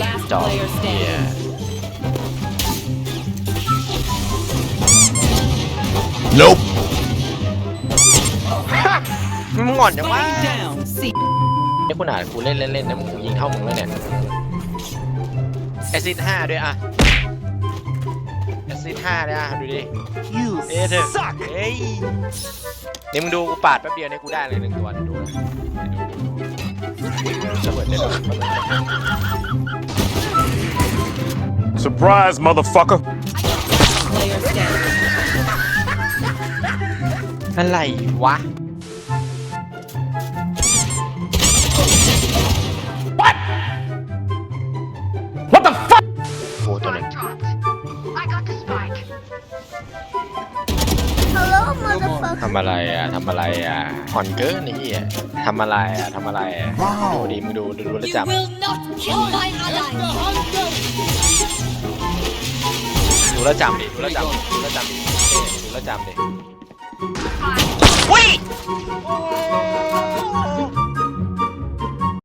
Last จอบ player เฮีย standing. Nope. มึงงอนจังวะ Spike down. C. นี่คุณอ่านกูเล่นเล่นเล่นนะมึงยิงเข้ามึงแล้วเนี่ยแอซิดห้าด้วยอะแอซิดห้าด้วยอะ ดูดิ You เอ๊ะเธอเฮ้ยนี่มึงดูกูปาดแป๊บเดียวเนี่ยกูได้เลยหนึ่งตัวดูนะดูดูดูระเบิดได้ด้วย surprise, motherfucker. Player standing. อะไรวะ What the fuck? โอ้ตัวหนึง I got the spike. ทำอะไรอะทำอะไรอะผ่อนเกินไอ้เหี้ยทำอะไรอะทำอะไรอะดูดิมึงดูดูดูแล้ว You จำ will not kill my ally. ดูแล้วจำดิดูแล้วจำดิดูแล้วจำดิเอ๊ะดูแล้วจำดิ